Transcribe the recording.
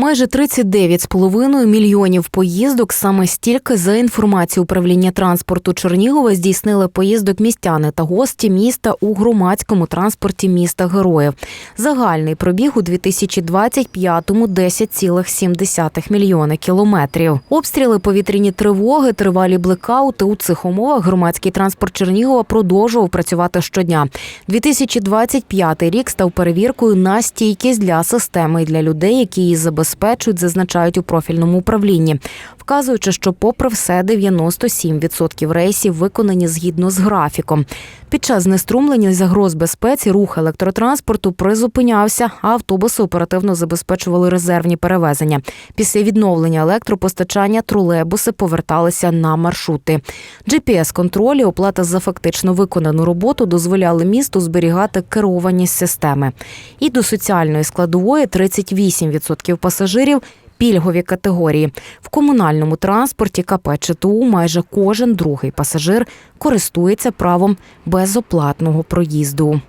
Майже 39,5 мільйонів поїздок. Саме стільки за інформацією управління транспорту Чернігова здійснили поїздок містяни та гості міста у громадському транспорті міста Героїв. Загальний пробіг у 2025-му – 10,7 мільйони кілометрів. Обстріли, повітряні тривоги, тривалі блекаути. У цих умовах громадський транспорт Чернігова продовжував працювати щодня. 2025 рік став перевіркою на стійкість для системи і для людей, які її забезпечують, зазначають у профільному управлінні, вказуючи, що, попри все, 97% рейсів виконані згідно з графіком. Під час знеструмлення загроз безпеці рух електротранспорту призупинявся, а автобуси оперативно забезпечували резервні перевезення. Після відновлення електропостачання тролейбуси поверталися на маршрути. GPS-контроль і оплата за фактично виконану роботу дозволяли місту зберігати керованість системи. І до соціальної складової 38% пасажирів пільгові категорії. В комунальному транспорті КП ЧТУ майже кожен другий пасажир користується правом безоплатного проїзду.